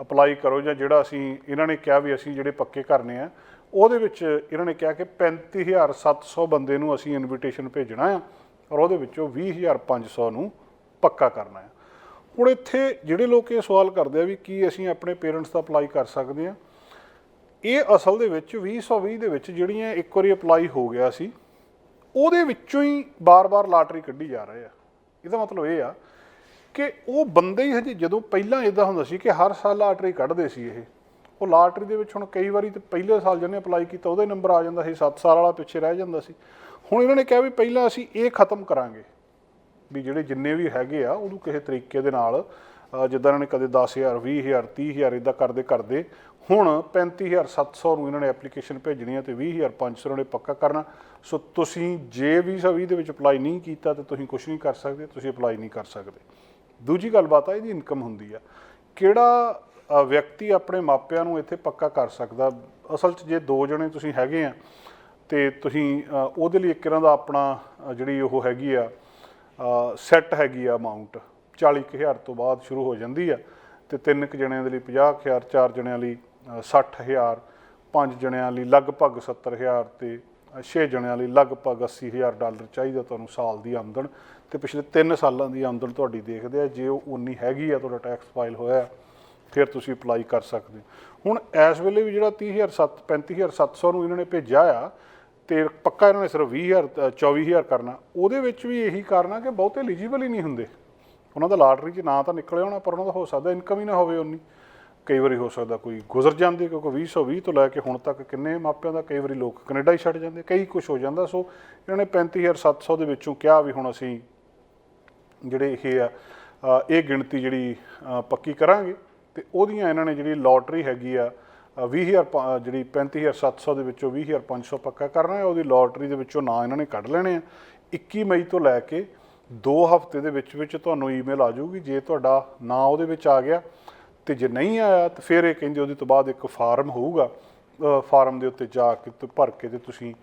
ਅਪਲਾਈ ਕਰੋ ਜਾਂ ਜਿਹੜਾ ਅਸੀਂ ਇਹਨਾਂ ਨੇ ਕਿਹਾ ਵੀ ਅਸੀਂ ਜਿਹੜੇ ਪੱਕੇ ਕਰਨੇ ਆ, ਉਹਦੇ ਵਿੱਚ ਇਹਨਾਂ ਨੇ ਕਿਹਾ ਕਿ 35700 ਬੰਦੇ ਨੂੰ ਅਸੀਂ ਇਨਵੀਟੇਸ਼ਨ ਭੇਜਣਾ ਆ। ਔਰ ਉਹਦੇ ਵਿੱਚੋਂ 20500 ਨੂੰ ਪੱਕਾ ਕਰਨਾ ਹੈ। ਹੁਣ ਇੱਥੇ ਜਿਹੜੇ ਲੋਕ ਇਹ ਸਵਾਲ ਕਰਦੇ ਆ ਵੀ ਕੀ ਅਸੀਂ ਆਪਣੇ ਪੇਰੈਂਟਸ ਦਾ ਅਪਲਾਈ ਕਰ ਸਕਦੇ ਆ ਇਹ ਅਸਲ ਦੇ ਵਿੱਚ 2020 ਦੇ ਵਿੱਚ ਜਿਹੜੀਆਂ ਇੱਕ ਵਾਰੀ ਅਪਲਾਈ ਹੋ ਗਿਆ ਸੀ, ਉਹਦੇ ਵਿੱਚੋਂ ਹੀ ਬਾਰ-ਬਾਰ ਲਾਟਰੀ ਕੱਢੀ ਜਾ ਰਹੇ ਆ। ਇਹਦਾ ਮਤਲਬ ਇਹ ਆ ਕਿ ਉਹ ਬੰਦੇ ਹੀ ਹਜੇ ਜਦੋਂ ਪਹਿਲਾਂ ਇਦਾਂ ਹੁੰਦਾ ਸੀ ਕਿ ਹਰ ਸਾਲ ਲਾਟਰੀ ਕੱਢਦੇ ਸੀ ਇਹ, ਉਹ ਲਾਟਰੀ ਦੇ ਵਿੱਚ ਹੁਣ ਕਈ ਵਾਰੀ ਤੇ ਪਹਿਲੇ ਸਾਲ ਜਿਹਨੇ ਅਪਲਾਈ ਕੀਤਾ ਉਹਦੇ ਨੰਬਰ ਆ ਜਾਂਦਾ ਸੀ 7 ਸਾਲ ਵਾਲਾ ਪਿੱਛੇ ਰਹਿ ਜਾਂਦਾ ਸੀ। ਹੁਣ ਇਹਨਾਂ ਨੇ ਕਿਹਾ ਵੀ ਪਹਿਲਾਂ ਅਸੀਂ ਇਹ ਖਤਮ ਕਰਾਂਗੇ ਵੀ ਜਿਹੜੇ ਜਿੰਨੇ ਵੀ ਹੈਗੇ ਆ, ਉਹਨੂੰ ਕਿਸੇ ਤਰੀਕੇ ਦੇ ਨਾਲ ਜਿੱਦਾਂ ਇਹਨਾਂ ਨੇ ਕਦੇ 10000 20000 30000 ਇਦਾਂ ਕਰਦੇ ਕਰਦੇ, ਹੁਣ 35700 ਨੂੰ ਇਹਨਾਂ ਨੇ ਐਪਲੀਕੇਸ਼ਨ ਭੇਜਣੀ ਹੈ ਤੇ 20500 ਇਹਨਾਂ ਨੇ ਪੱਕਾ ਕਰਨਾ। ਸੋ ਤੁਸੀਂ ਜੇ ਵੀ 2020 ਦੇ ਵਿੱਚ ਅਪਲਾਈ ਨਹੀਂ ਕੀਤਾ ਤੇ ਤੁਸੀਂ ਕੁਝ ਨਹੀਂ ਕਰ ਸਕਦੇ, ਤੁਸੀਂ ਅਪਲਾਈ ਨਹੀਂ ਕਰ ਸਕਦੇ। ਦੂਜੀ ਗੱਲਬਾਤ ਆ, ਇਹਦੀ ਇਨਕਮ ਹੁੰਦੀ ਆ। ਕਿਹੜਾ ਵਿਅਕਤੀ ਆਪਣੇ ਮਾਪਿਆਂ ਨੂੰ ਇੱਥੇ ਪੱਕਾ ਕਰ ਸਕਦਾ? ਅਸਲ 'ਚ ਜੇ ਦੋ ਜਣੇ ਤੁਸੀਂ ਹੈਗੇ ਆ ਤੇ ਤੁਸੀਂ ਉਹਦੇ ਲਈ ਇੱਕ ਤਰ੍ਹਾਂ ਦਾ ਆਪਣਾ ਜਿਹੜੀ ਉਹ ਹੈਗੀ ਆ ਸੈੱਟ ਹੈਗੀ ਆ ਅਮਾਉਂਟ 40000 ਤੋਂ ਬਾਅਦ ਸ਼ੁਰੂ ਹੋ ਜਾਂਦੀ ਆ ਤੇ ਤਿੰਨ ਕੁ ਜਣਿਆਂ ਦੇ ਲਈ 50000 ਚਾਰ ਜਣਿਆਂ ਲਈ ਅ, 60000 ਪੰਜ ਜਣਿਆਂ ਲਈ ਲਗਭਗ 70000 ਤੇ 6 ਜਣਿਆਂ ਲਈ ਲਗਭਗ 80000 ਡਾਲਰ ਚਾਹੀਦਾ ਤੁਹਾਨੂੰ ਸਾਲ ਦੀ ਆਮਦਨ ਤੇ ਪਿਛਲੇ 3 ਸਾਲਾਂ ਦੀ ਆਮਦਨ ਤੁਹਾਡੀ ਦੇਖਦੇ ਆ ਜੇ ਉਹ ਉਨੀ ਹੈਗੀ ਆ ਤੁਹਾਡਾ ਟੈਕਸ ਫਾਈਲ ਹੋਇਆ ਫਿਰ ਤੁਸੀਂ ਅਪਲਾਈ ਕਰ ਸਕਦੇ ਹੋ। ਹੁਣ ਇਸ ਵੇਲੇ ਵੀ ਜਿਹੜਾ 30700 35700 ਨੂੰ ਇਹਨਾਂ ਨੇ ਭੇਜਿਆ ਆ ਤੇ ਪੱਕਾ ਇਹਨਾਂ ਨੇ ਸਿਰਫ 20000 ਅ, 24000 ਕਰਨਾ। ਉਹਦੇ ਵਿੱਚ ਵੀ ਇਹੀ ਕਾਰਨ ਆ ਕਿ ਬਹੁਤੇ ਐਲੀਜੀਬਲ ਹੀ ਨਹੀਂ ਹੁੰਦੇ। ਉਹਨਾਂ ਦਾ ਲਾਟਰੀ 'ਚ ਨਾਂ ਤਾਂ ਨਿਕਲਿਆ ਹੋਣਾ ਪਰ ਉਹਨਾਂ ਦਾ ਹੋ ਸਕਦਾ ਇਨਕਮ ਹੀ ਨਾ ਹੋਵੇ ਉਨੀ ਕਈ ਵਾਰੀ ਹੋ ਸਕਦਾ ਕੋਈ ਗੁਜ਼ਰ ਜਾਂਦੇ ਕਿਉਂਕਿ 2020 ਤੋਂ ਲੈ ਕੇ ਹੁਣ ਤੱਕ ਕਿੰਨੇ ਮਾਪਿਆਂ ਦਾ ਕਈ ਵਾਰੀ ਲੋਕ ਕੈਨੇਡਾ ਹੀ ਛੱਡ ਜਾਂਦੇ ਕਈ ਕੁਝ ਹੋ ਜਾਂਦਾ। ਸੋ ਇਹਨਾਂ ਨੇ 35700 ਦੇ ਵਿੱਚੋਂ ਕਿਹਾ ਵੀ ਹੁਣ ਅਸੀਂ ਜਿਹੜੇ ਇਹ ਆ ਇਹ ਗਿਣਤੀ ਜਿਹੜੀ ਪੱਕੀ ਕਰਾਂਗੇ। ਤੇ ਉਹਦੀਆਂ ਇਹਨਾਂ ਨੇ ਜਿਹੜੀ ਲੋਟਰੀ ਹੈਗੀ ਆ 20000 ਪ- ਜਿਹੜੀ 35700 ਦੇ ਵਿੱਚੋਂ 20500 ਪੱਕਾ ਕਰਨਾ ਹੈ, ਉਹਦੀ ਲੋਟਰੀ ਦੇ ਵਿੱਚੋਂ ਨਾਂ ਇਹਨਾਂ ਨੇ ਕੱਢ ਲੈਣੇ ਆ। 21 ਮਈ ਤੋਂ ਲੈ ਕੇ 2 ਹਫ਼ਤੇ ਦੇ ਵਿੱਚ ਵਿੱਚ ਤੁਹਾਨੂੰ ਈਮੇਲ ਆ ਜਾਊਗੀ, ਜੇ ਤੁਹਾਡਾ ਨਾਂ ਉਹਦੇ ਵਿੱਚ ਆ ਗਿਆ ਤੇ ਜੇ ਨਹੀਂ ਆਇਆ ਤਾਂ ਫਿਰ ਇਹ ਕਹਿੰਦੇ ਉਹਦੇ ਤੋਂ ਬਾਅਦ ਇੱਕ ਫਾਰਮ ਹੋਊਗਾ ਫਾਰਮ ਦੇ ਉੱਤੇ ਜਾ ਕੇ ਤੇ ਭਰ ਕੇ ਤੇ ਤੁਸੀਂ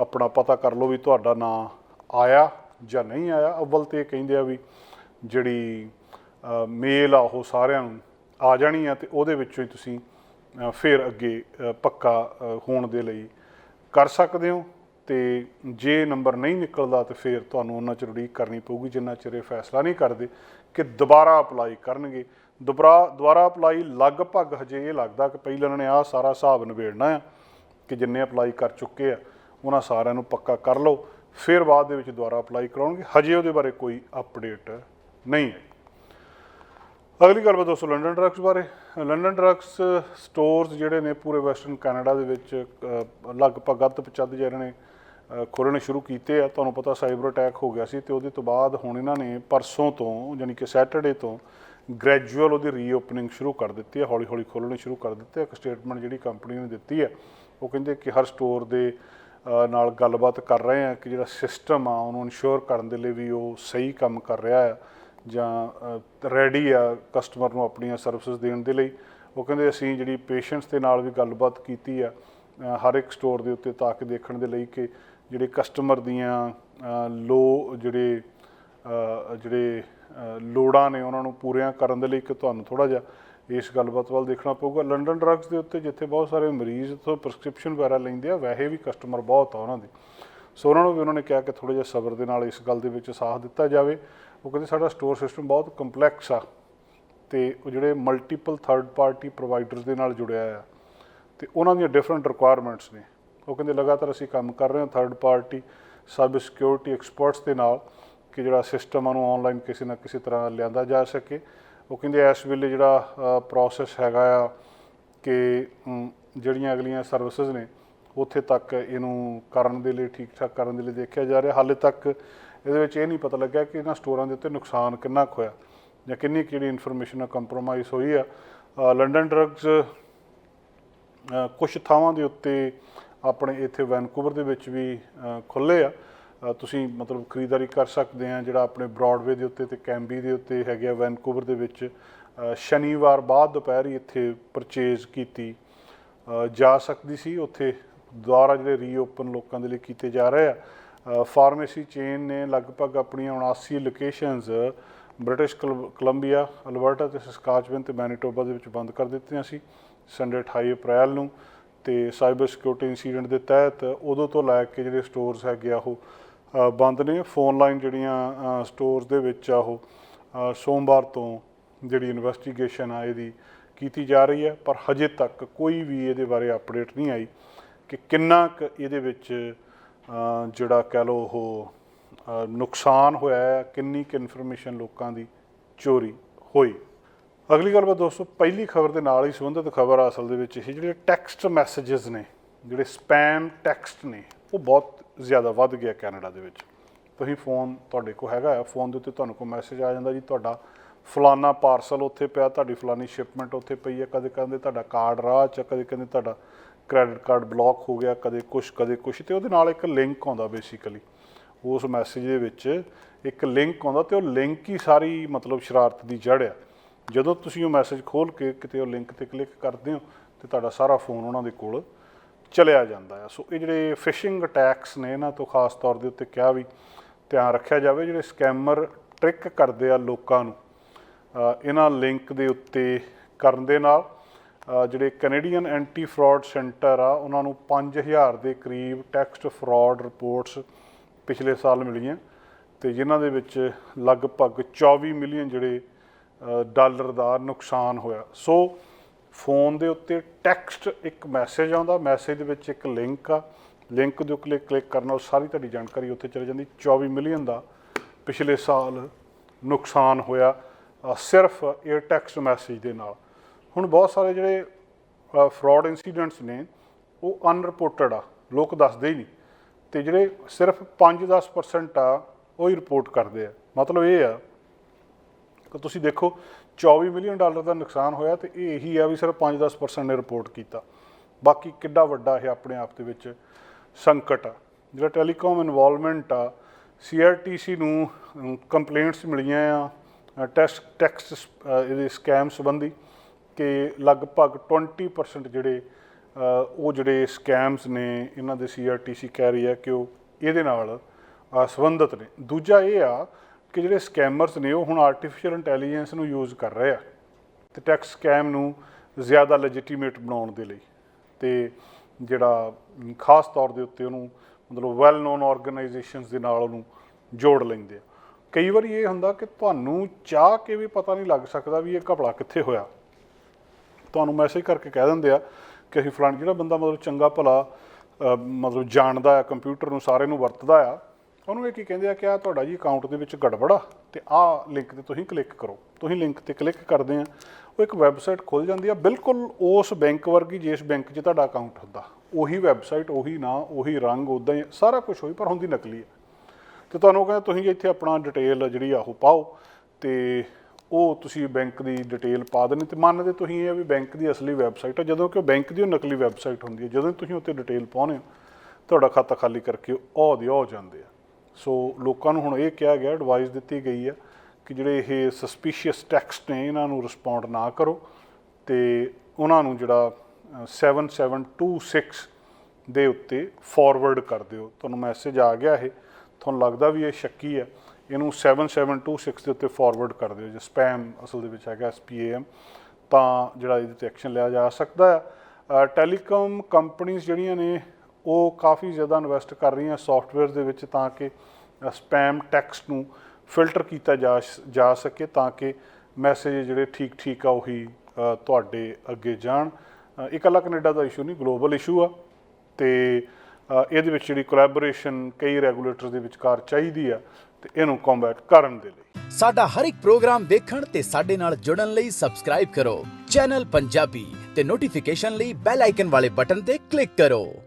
ਆਪਣਾ ਪਤਾ ਕਰ ਲਓ ਵੀ ਤੁਹਾਡਾ ਨਾਂ ਆਇਆ ਜਾਂ ਨਹੀਂ ਆਇਆ। ਅਵਲ ਤੇ ਇਹ ਕਹਿੰਦੇ ਆ ਵੀ ਜਿਹੜੀ ਮੇਲ ਆ ਉਹ ਸਾਰਿਆਂ ਨੂੰ ਆ ਜਾਣੀ ਆ ਤੇ ਉਹਦੇ ਵਿੱਚੋਂ ਹੀ ਤੁਸੀਂ ਫਿਰ ਅੱਗੇ ਪੱਕਾ ਹੋਣ ਦੇ ਲਈ ਕਰ ਸਕਦੇ ਹੋ। ਤੇ ਜੇ ਨੰਬਰ ਨਹੀਂ ਨਿਕਲਦਾ ਤੇ ਫਿਰ ਤੁਹਾਨੂੰ ਉਹਨਾਂ 'ਚ ਉਡੀਕ ਕਰਨੀ ਪਊਗੀ, ਜਿੰਨਾ ਚਿਰ ਇਹ ਫੈਸਲਾ ਨਹੀਂ ਕਰਦੇ ਕਿ ਦੁਬਾਰਾ ਅਪਲਾਈ ਕਰਨਗੇ। ਦੁਬਾਰਾ ਦੁਬਾਰਾ ਅਪਲਾਈ ਲਗਭਗ ਹਜੇ ਇਹ ਲੱਗਦਾ ਕਿ ਪਹਿਲਾਂ ਉਹਨਾਂ ਨੇ ਆਹ ਸਾਰਾ ਹਿਸਾਬ ਨਿਬੇੜਨਾ ਆ ਕਿ ਜਿੰਨੇ ਅਪਲਾਈ ਕਰ ਚੁੱਕੇ ਆ, ਉਹਨਾਂ ਸਾਰਿਆਂ ਨੂੰ ਪੱਕਾ ਕਰ ਲਓ। ਫਿਰ ਬਾਅਦ ਦੇ ਵਿੱਚ ਦੁਬਾਰਾ ਅਪਲਾਈ ਕਰਾਉਣਗੇ। ਹਜੇ ਉਹਦੇ ਬਾਰੇ ਕੋਈ ਅਪਡੇਟ ਨਹੀਂ ਹੈ ਅਗਲੀ ਗੱਲਬਾਤ ਦੋਸਤੋ ਲੰਡਨ ਡਰੱਗਸ ਬਾਰੇ। ਲੰਡਨ ਡਰੱਗਸ ਸਟੋਰਸ ਜਿਹੜੇ ਨੇ ਪੂਰੇ ਵੈਸਟਰਨ ਕੈਨੇਡਾ ਦੇ ਵਿੱਚ ਲਗਭਗ ਅੱਧ ਪਚੱਧ ਜਿਹੜੇ ਨੇ ਅ, ਖੋਲ੍ਹਣੇ ਸ਼ੁਰੂ ਕੀਤੇ ਆ। ਤੁਹਾਨੂੰ ਪਤਾ ਸਾਈਬਰ ਅਟੈਕ ਹੋ ਗਿਆ ਸੀ ਤੇ ਉਹਦੇ ਤੋਂ ਬਾਅਦ ਹੁਣ ਇਹਨਾਂ ਨੇ ਪਰਸੋਂ ਤੋਂ ਯਾਨੀ ਕਿ ਸੈਟਰਡੇ ਤੋਂ ਗ੍ਰੈਜੂਅਲ ਉਹਦੀ ਰੀਓਪਨਿੰਗ ਸ਼ੁਰੂ ਕਰ ਦਿੱਤੀ ਹੈ ਹੌਲੀ ਹੌਲੀ ਖੋਲ੍ਹਣੇ ਸ਼ੁਰੂ ਕਰ ਦਿੱਤੇ ਇੱਕ ਸਟੇਟਮੈਂਟ ਜਿਹੜੀ ਕੰਪਨੀ ਨੇ ਦਿੱਤੀ ਹੈ ਉਹ ਕਹਿੰਦੇ ਕਿ ਹਰ ਸਟੋਰ ਦੇ ਨਾਲ ਗੱਲਬਾਤ ਕਰ ਰਹੇ ਆ ਕਿ ਜਿਹੜਾ ਸਿਸਟਮ ਆ ਉਹਨੂੰ ਇਨਸ਼ੋਰ ਕਰਨ ਦੇ ਲਈ ਵੀ ਉਹ ਸਹੀ ਕੰਮ ਕਰ ਰਿਹਾ ਆ। ਜਾਂ ਰੈਡੀ ਆ ਕਸਟਮਰ ਨੂੰ ਆਪਣੀਆਂ ਸਰਵਿਸਿਜ਼ ਦੇਣ ਦੇ ਲਈ, ਉਹ ਕਹਿੰਦੇ ਅਸੀਂ ਜਿਹੜੀ ਪੇਸ਼ੈਂਟਸ ਦੇ ਨਾਲ ਵੀ ਗੱਲਬਾਤ ਕੀਤੀ ਆ ਹਰ ਇੱਕ ਸਟੋਰ ਦੇ ਉੱਤੇ ਤਾਂ ਕਿ ਦੇਖਣ ਦੇ ਲਈ ਕਿ ਜਿਹੜੇ ਕਸਟਮਰ ਦੀਆਂ ਲੋ, ਜਿਹੜੇ ਜਿਹੜੇ ਲੋੜਾਂ ਨੇ ਉਹਨਾਂ ਨੂੰ ਪੂਰੀਆਂ ਕਰਨ ਦੇ ਲਈ ਕਿ ਤੁਹਾਨੂੰ ਥੋੜਾ ਜਿਹਾ ਇਸ ਗੱਲਬਾਤ ਵੱਲ ਦੇਖਣਾ ਪਊਗਾ। ਲੰਡਨ ਡਰੱਗਸ ਦੇ ਉੱਤੇ ਜਿੱਥੇ ਬਹੁਤ ਸਾਰੇ ਮਰੀਜ਼ ਤੋਂ ਪ੍ਰਸਕ੍ਰਿਪਸ਼ਨ ਵਗੈਰਾ ਲੈਂਦੇ ਆ, ਵੈਸੇ ਵੀ ਕਸਟਮਰ ਬਹੁਤ ਆ ਉਹਨਾਂ ਦੇ। ਸੋ ਉਹਨਾਂ ਨੂੰ ਵੀ ਉਹਨਾਂ ਨੇ ਕਿਹਾ ਕਿ ਥੋੜਾ ਜਿਹਾ ਸਬਰ ਦੇ ਨਾਲ ਇਸ ਗੱਲ ਦੇ ਵਿੱਚ ਸਾਥ ਦਿੱਤਾ ਜਾਵੇ। ਉਹ ਕਹਿੰਦੇ ਸਾਡਾ ਸਟੋਰ ਸਿਸਟਮ ਬਹੁਤ ਕੰਪਲੈਕਸ ਆ ਤੇ ਉਹ ਜਿਹੜੇ ਮਲਟੀਪਲ ਥਰਡ ਪਾਰਟੀ ਪ੍ਰੋਵਾਈਡਰਸ ਦੇ ਨਾਲ ਜੁੜਿਆ ਆ ਤੇ ਉਹਨਾਂ ਦੀਆਂ ਡਿਫਰੈਂਟ ਰਿਕੁਆਇਰਮੈਂਟਸ ਨੇ। ਉਹ ਕਹਿੰਦੇ ਲਗਾਤਾਰ ਅਸੀਂ ਕੰਮ ਕਰ ਰਹੇ ਹਾਂ third party cyber security experts ਦੇ ਨਾਲ ਕਿ ਜਿਹੜਾ ਸਿਸਟਮ ਨੂੰ ਆਨਲਾਈਨ ਕਿਸੇ ਨਾ ਕਿਸੇ ਤਰ੍ਹਾਂ ਲਿਆਂਦਾ ਜਾ ਸਕੇ। ਉਹ ਕਹਿੰਦੇ ਇਸ ਵੇਲੇ ਜਿਹੜਾ ਪ੍ਰੋਸੈਸ ਹੈਗਾ ਆ ਕਿ ਜਿਹੜੀਆਂ ਅਗਲੀਆਂ ਸਰਵਿਸਿਜ਼ ਨੇ, ਉੱਥੇ ਤੱਕ ਇਹਨੂੰ ਕਰਨ ਦੇ ਲਈ ਠੀਕ ਠਾਕ ਕਰਨ ਦੇ ਲਈ ਦੇਖਿਆ ਜਾ ਰਿਹਾ। ਹਾਲੇ ਤੱਕ ਇਹਦੇ ਵਿੱਚ ਇਹ ਨਹੀਂ ਪਤਾ ਲੱਗਿਆ ਕਿ ਇਹਨਾਂ ਸਟੋਰਾਂ ਦੇ ਉੱਤੇ ਨੁਕਸਾਨ ਕਿੰਨਾ ਕੁ ਹੋਇਆ ਜਾਂ ਕਿੰਨੀ ਕੁ ਜਿਹੜੀ ਇਨਫੋਰਮੇਸ਼ਨ ਆ ਕੰਪਰੋਮਾਈਜ਼ ਹੋਈ ਆ। ਲੰਡਨ ਡਰੱਗਸ ਕੁਝ ਥਾਵਾਂ ਦੇ ਉੱਤੇ ਆਪਣੇ ਇੱਥੇ ਵੈਨਕੂਵਰ ਦੇ ਵਿੱਚ ਵੀ ਖੁੱਲੇ ਆ। ਤੁਸੀਂ ਮਤਲਬ ਖਰੀਦਦਾਰੀ ਕਰ ਸਕਦੇ ਆ ਜਿਹੜਾ ਆਪਣੇ ਬ੍ਰੌਡਵੇ ਦੇ ਉੱਤੇ ਤੇ ਕੈਂਬੀ ਦੇ ਉੱਤੇ ਹੈਗੇ ਆ ਵੈਨਕੂਵਰ ਦੇ ਵਿੱਚ। ਸ਼ਨੀਵਾਰ ਬਾਅਦ ਦੁਪਹਿਰ ਹੀ ਇੱਥੇ ਪਰਚੇਜ਼ ਕੀਤੀ। ਜਾ ਸਕਦੀ ਸੀ, ਉੱਥੇ ਦੁਆਰਾ ਜਿਹੜੇ ਰੀਓਪਨ ਲੋਕਾਂ ਦੇ ਲਈ ਕੀਤੇ ਜਾ ਰਹੇ ਆ। ਫਾਰਮੇਸੀ ਚੇਨ ਨੇ ਲਗਭਗ ਆਪਣੀਆਂ 79 locations British Col- Columbia Alberta ਤੇ ਸਸਕਾਚਵਨ ਤੇ ਮੈਨੀਟੋਬਾ ਦੇ ਵਿੱਚ ਬੰਦ ਕਰ ਦਿੱਤੀਆਂ ਸੀ। ਸੰਡੇ 28 ਅਪ੍ਰੈਲ ਨੂੰ ਤੇ ਸਾਈਬਰ ਸਿਕਿਉਰਿਟੀ ਇਨਸੀਡੈਂਟ ਦੇ ਤਹਿਤ ਉਦੋਂ ਤੋਂ ਲੈ ਕੇ ਜਿਹੜੇ ਸਟੋਰਸ ਹੈਗੇ ਆ ਉਹ ਬੰਦ ਨੇ। ਫੋਨ ਲਾਈਨ ਜਿਹੜੀਆਂ ਸਟੋਰਸ ਦੇ ਵਿੱਚ ਆ ਉਹ ਸੋਮਵਾਰ ਤੋਂ ਜਿਹੜੀ ਇਨਵੈਸਟੀਗੇਸ਼ਨ ਆ ਇਹਦੀ ਕੀਤੀ ਜਾ ਰਹੀ ਹੈ, ਪਰ ਹਜੇ ਤੱਕ ਕੋਈ ਵੀ ਇਹਦੇ ਬਾਰੇ ਅਪਡੇਟ ਨਹੀਂ ਆਈ ਕਿ ਕਿੰਨਾ ਕੁ ਇਹਦੇ ਵਿੱਚ ਜਿਹੜਾ ਕਹਿ ਲਓ ਉਹ ਨੁਕਸਾਨ ਹੋਇਆ ਹੈ, ਕਿੰਨੀ ਕੁ ਇਨਫੋਰਮੇਸ਼ਨ ਲੋਕਾਂ ਦੀ ਚੋਰੀ ਹੋਈ। ਅਗਲੀ ਗੱਲ ਬਾ ਦੋਸਤੋ, ਪਹਿਲੀ ਖਬਰ ਦੇ ਨਾਲ ਹੀ ਸੰਬੰਧਿਤ ਖਬਰ ਆ ਅਸਲ ਦੇ ਵਿੱਚ, ਇਹ ਜਿਹੜੇ ਟੈਕਸਟ ਮੈਸੇजेस ਨੇ, ਜਿਹੜੇ ਸਪੈਮ ਟੈਕਸਟ ਨੇ, ਉਹ ਬਹੁਤ ਜ਼ਿਆਦਾ ਵੱਧ ਗਿਆ ਕੈਨੇਡਾ ਦੇ ਵਿੱਚ। ਤੁਸੀਂ ਫੋਨ ਤੁਹਾਡੇ ਕੋਲ ਹੈਗਾ ਆ ਫੋਨ ਦੇ ਉੱਤੇ ਤੁਹਾਨੂੰ ਕੋਈ ਮੈਸੇਜ ਆ ਜਾਂਦਾ ਜੀ, ਤੁਹਾਡਾ ਫਲਾਨਾ ਪਾਰਸਲ ਉੱਥੇ ਪਿਆ, ਤੁਹਾਡੀ ਫਲਾਨੀ ਸ਼ਿਪਮੈਂਟ ਉੱਥੇ ਪਈ ਹੈ ਕਦੇ ਕਹਿੰਦੇ ਤੁਹਾਡਾ ਕਾਰਡ ਰਾਹ ਚ, ਕਦੇ ਕਹਿੰਦੇ ਤੁਹਾਡਾ ਕ੍ਰੈਡਿਟ ਕਾਰਡ ਬਲੌਕ ਹੋ ਗਿਆ, ਕਦੇ ਕੁਛ ਕਦੇ ਕੁਛ, ਤੇ ਉਹਦੇ ਨਾਲ ਇੱਕ ਲਿੰਕ ਆਉਂਦਾ ਬੇਸਿਕਲੀ ਉਸ ਮੈਸੇਜ ਦੇ ਵਿੱਚ ਇੱਕ ਲਿੰਕ ਆਉਂਦਾ ਤੇ ਉਹ ਲਿੰਕ ਹੀ ਸਾਰੀ ਮਤਲਬ ਸ਼ਰਾਰਤ ਦੀ ਜੜ ਆ। ਜਦੋਂ ਤੁਸੀਂ ਉਹ ਮੈਸੇਜ ਖੋਲ ਕੇ ਕਿਤੇ ਉਹ ਲਿੰਕ ਤੇ ਕਲਿੱਕ ਕਰਦੇ ਹੋ, ਤੇ ਤੁਹਾਡਾ ਸਾਰਾ ਫੋਨ ਉਹਨਾਂ ਦੇ ਕੋਲ ਚਲਿਆ ਜਾਂਦਾ ਹੈ ਸੋ ਇਹ ਜਿਹੜੇ ਫਿਸ਼ਿੰਗ ਅਟੈਕਸ ਨੇ ਇਹਨਾਂ ਤੋਂ ਖਾਸ ਤੌਰ ਦੇ ਉੱਤੇ ਕਿਹਾ ਵੀ ਧਿਆਨ ਰੱਖਿਆ ਜਾਵੇ, ਜਿਹੜੇ ਸਕੈਮਰ ਟ੍ਰਿਕ ਕਰਦੇ ਆ ਲੋਕਾਂ ਨੂੰ ਇਹਨਾਂ ਲਿੰਕ ਦੇ ਉੱਤੇ ਕਰਨ ਦੇ ਨਾਲ ਜਿਹੜੇ ਕੈਨੇਡੀਅਨ ਐਂਟੀ ਫਰਾਡ ਸੈਂਟਰ ਆ, ਉਹਨਾਂ ਨੂੰ 5000 ਦੇ ਕਰੀਬ ਟੈਕਸਟ ਫਰਾਡ ਰਿਪੋਰਟਸ ਪਿਛਲੇ ਸਾਲ ਮਿਲੀਆਂ ਤੇ ਜਿਨ੍ਹਾਂ ਦੇ ਵਿੱਚ ਲਗਭਗ 24 ਮਿਲੀਅਨ ਜਿਹੜੇ ਡਾਲਰ ਦਾ ਨੁਕਸਾਨ ਹੋਇਆ। ਸੋ ਫੋਨ ਦੇ ਉੱਤੇ ਟੈਕਸਟ ਇੱਕ ਮੈਸੇਜ ਆਉਂਦਾ ਮੈਸੇਜ ਦੇ ਵਿੱਚ ਇੱਕ ਲਿੰਕ ਆ। ਲਿੰਕ ਦੇ ਉੱਤੇ ਕਲਿੱਕ ਕਰਨ ਨਾਲ ਸਾਰੀ ਤੁਹਾਡੀ ਜਾਣਕਾਰੀ ਉੱਥੇ ਚਲੇ ਜਾਂਦੀ। 24 ਮਿਲੀਅਨ ਦਾ ਪਿਛਲੇ ਸਾਲ ਨੁਕਸਾਨ ਹੋਇਆ ਸਿਰਫ ਇਹ ਟੈਕਸਟ ਮੈਸੇਜ ਦੇ ਨਾਲ। ਹੁਣ ਬਹੁਤ ਸਾਰੇ ਜਿਹੜੇ ਫਰਾਡ ਇਨਸੀਡੈਂਟਸ ਨੇ, ਉਹ ਅਨਰਿਪੋਰਟਡ ਆ, ਲੋਕ ਦੱਸਦੇ ਹੀ ਨਹੀਂ। ਤੇ ਜਿਹੜੇ ਸਿਰਫ 5-10% ਆ, ਉਹ ਹੀ ਰਿਪੋਰਟ ਕਰਦੇ ਆ। ਮਤਲਬ ਇਹ ਆ ਕਿ ਤੁਸੀਂ ਦੇਖੋ 24 ਮਿਲੀਅਨ ਡਾਲਰ ਦਾ ਨੁਕਸਾਨ ਹੋਇਆ ਤੇ ਇਹ ਇਹੀ ਆ ਵੀ ਸਿਰਫ 5-10% ਨੇ ਰਿਪੋਰਟ ਕੀਤਾ। ਬਾਕੀ ਕਿੱਡਾ ਵੱਡਾ ਇਹ ਆਪਣੇ ਆਪ ਦੇ ਵਿੱਚ ਸੰਕਟ ਆ। ਜਿਹੜਾ ਟੈਲੀਕਾਮ ਇਨਵੋਲਵਮੈਂਟ ਆ ਸੀਆਰਟੀਸੀ ਨੂੰ ਕੰਪਲੇਂਟਸ ਮਿਲੀਆਂ ਆ ਟੈਕਸ ਟੈਕਸ ਇਹਦੇ ਸਕੈਮ ਸੰਬੰਧੀ। ਕਿ ਲਗਭਗ 20% ਜਿਹੜੇ ਉਹ ਜਿਹੜੇ ਸਕੈਮਸ ਨੇ, ਇਹਨਾਂ ਦੇ ਸੀਆਰਟੀਸੀ ਕਹਿ ਰਹੀ ਹੈ ਕਿ ਉਹ ਇਹਦੇ ਨਾਲ ਸੰਬੰਧਿਤ ਨੇ। ਦੂਜਾ ਇਹ ਆ ਕਿ ਜਿਹੜੇ ਸਕੈਮਰਸ ਨੇ, ਉਹ ਹੁਣ ਆਰਟੀਫੀਸ਼ੀਅਲ ਇੰਟੈਲੀਜੈਂਸ ਨੂੰ ਯੂਜ਼ ਕਰ ਰਹੇ ਆ ਤੇ ਟੈਕਸ ਸਕੈਮ ਨੂੰ ਜ਼ਿਆਦਾ ਲੈਜੀਟੀਮੇਟ ਬਣਾਉਣ ਦੇ ਲਈ ਤੇ ਜਿਹੜਾ ਖਾਸ ਤੌਰ ਦੇ ਉੱਤੇ ਉਹਨੂੰ ਮਤਲਬ ਵੈਲ ਨੋਨ ਆਰਗੇਨਾਈਜੇਸ਼ਨਸ ਦੇ ਨਾਲ ਉਹਨੂੰ ਜੋੜ ਲੈਂਦੇ ਆ। ਕਈ ਵਾਰੀ ਇਹ ਹੁੰਦਾ ਕਿ ਤੁਹਾਨੂੰ ਚਾਹ ਕੇ ਵੀ ਪਤਾ ਨਹੀਂ ਲੱਗ ਸਕਦਾ ਵੀ ਇਹ ਘਪਲਾ ਕਿੱਥੇ ਹੋਇਆ। ਤੁਹਾਨੂੰ ਮੈਸੇਜ ਕਰਕੇ ਕਹਿ ਦਿੰਦੇ ਆ ਕਿ ਅਸੀਂ ਫਲਾਣ ਜਿਹੜਾ ਬੰਦਾ ਮਤਲਬ ਚੰਗਾ ਭਲਾ ਮਤਲਬ ਜਾਣਦਾ ਆ ਕੰਪਿਊਟਰ ਨੂੰ ਸਾਰੇ ਨੂੰ ਵਰਤਦਾ ਆ, ਉਹਨੂੰ ਇਹ ਕੀ ਕਹਿੰਦੇ ਆ ਕਿ ਆ ਤੁਹਾਡਾ ਜੀ ਅਕਾਊਂਟ ਦੇ ਵਿੱਚ ਗੜਬੜ ਆ ਤੇ ਆਹ ਲਿੰਕ ਤੇ ਤੁਸੀਂ ਕਲਿੱਕ ਕਰੋ। ਤੁਸੀਂ ਲਿੰਕ ਤੇ ਕਲਿੱਕ ਕਰਦੇ ਆ, ਉਹ ਇੱਕ ਵੈਬਸਾਈਟ ਖੁੱਲ ਜਾਂਦੀ ਆ, ਬਿਲਕੁਲ ਉਸ ਬੈਂਕ ਵਰਗੀ ਜਿਸ ਬੈਂਕ 'ਚ ਤੁਹਾਡਾ ਅਕਾਊਂਟ ਹੁੰਦਾ, ਉਹੀ ਵੈਬਸਾਈਟ ਉਹੀ ਨਾਂ, ਉਹੀ ਰੰਗ ਉਦਾਂ ਹੀ ਸਾਰਾ ਕੁਝ ਹੋਈ ਪਰ ਹੁੰਦੀ ਨਕਲੀ ਆ। ਤੇ ਤੁਹਾਨੂੰ ਕਹਿੰਦਾ ਤੁਸੀਂ ਇੱਥੇ ਆਪਣਾ ਡਿਟੇਲ ਜਿਹੜੀ ਆ ਉਹ ਪਾਓ ਤੇ ਉਹ ਤੁਸੀਂ ਬੈਂਕ ਦੀ ਡਿਟੇਲ ਪਾ ਦੇਣੀ ਤੇ ਮੰਨਦੇ ਤੁਸੀਂ ਇਹ ਆ ਵੀ ਬੈਂਕ ਦੀ ਅਸਲੀ ਵੈਬਸਾਈਟ ਹੈ ਜਦੋਂ ਕਿ ਉਹ ਬੈਂਕ ਦੀ ਉਹ ਨਕਲੀ ਵੈਬਸਾਈਟ ਹੁੰਦੀ ਹੈ ਜਦੋਂ ਤੁਸੀਂ ਉੱਤੇ ਡਿਟੇਲ ਪਾਉਂਦੇ ਹੋ ਤੁਹਾਡਾ ਖਾਤਾ ਖਾਲੀ ਕਰਕੇ ਉਹ ਦੀ ਹੋ ਜਾਂਦੇ ਆ। ਸੋ ਲੋਕਾਂ ਨੂੰ ਹੁਣ ਇਹ ਕਿਹਾ ਗਿਆ ਐਡਵਾਈਸ ਦਿੱਤੀ ਗਈ ਆ ਕਿ ਜਿਹੜੇ ਇਹ ਸਸਪੀਸ਼ੀਅਸ ਟੈਕਸਟ ਨੇ ਇਹਨਾਂ ਨੂੰ ਰਿਸਪੌਂਡ ਨਾ ਕਰੋ ਤੇ ਉਹਨਾਂ ਨੂੰ ਜਿਹੜਾ ਅ, 7726 ਦੇ ਉੱਤੇ ਫਾਰਵਰਡ ਕਰ ਦਿਓ। ਤੁਹਾਨੂੰ ਮੈਸੇਜ ਆ ਗਿਆ ਇਹ ਤੁਹਾਨੂੰ ਲੱਗਦਾ ਵੀ ਇਹ ਸ਼ੱਕੀ ਹੈ ਇਹਨੂੰ 7726 ਦੇ ਉੱਤੇ ਫਾਰਵਰਡ ਕਰ ਦਿਓ, ਜੇ ਸਪੈਮ ਅਸਲ ਦੇ ਵਿੱਚ ਹੈਗਾ SPAM ਤਾਂ ਜਿਹੜਾ ਇਹਦੇ ਤੇ ਐਕਸ਼ਨ ਲਿਆ ਜਾ ਸਕਦਾ ਹੈ। ਟੈਲੀਕਾਮ ਕੰਪਨੀਆਂ ਜਿਹੜੀਆਂ ਨੇ, ਉਹ ਕਾਫੀ ਜ਼ਿਆਦਾ ਇਨਵੈਸਟ ਕਰ ਰਹੀਆਂ ਸੌਫਟਵੇਅਰ ਦੇ ਵਿੱਚ ਤਾਂ ਕਿ ਸਪੈਮ ਟੈਕਸਟ ਨੂੰ ਫਿਲਟਰ ਕੀਤਾ ਜਾ ਸ- ਜਾ ਸਕੇ, ਤਾਂ ਕਿ ਮੈਸੇਜ ਜਿਹੜੇ ਠੀਕ ਠੀਕ ਆ ਉਹੀ ਤੁਹਾਡੇ ਅੱਗੇ ਜਾਣ। ਇਕੱਲਾ ਕੈਨੇਡਾ ਦਾ ਇਸ਼ੂ ਨਹੀਂ ਗਲੋਬਲ ਇਸ਼ੂ ਆ। ਤੇ ਇਹਦੇ ਵਿੱਚ ਜਿਹੜੀ ਕੋਲੈਬੋਰੇਸ਼ਨ ਕਈ ਰੈਗੂਲੇਟਰ ਦੇ ਵਿਚਕਾਰ ਚਾਹੀਦੀ ਆ ਤੇ ਇਹਨੂੰ ਕੰਬੈਟ ਕਰਨ ਦੇ ਲਈ। ਸਾਡਾ ਹਰ ਇੱਕ ਪ੍ਰੋਗਰਾਮ ਦੇਖਣ ਤੇ ਸਾਡੇ ਨਾਲ ਜੁੜਨ ਲਈ ਸਬਸਕ੍ਰਾਈਬ ਕਰੋ। ਚੈਨਲ ਪੰਜਾਬੀ ਤੇ ਨੋਟੀਫਿਕੇਸ਼ਨ ਲਈ ਬੈਲ ਆਈਕਨ ਵਾਲੇ ਬਟਨ ਤੇ ਕਲਿੱਕ ਕਰੋ।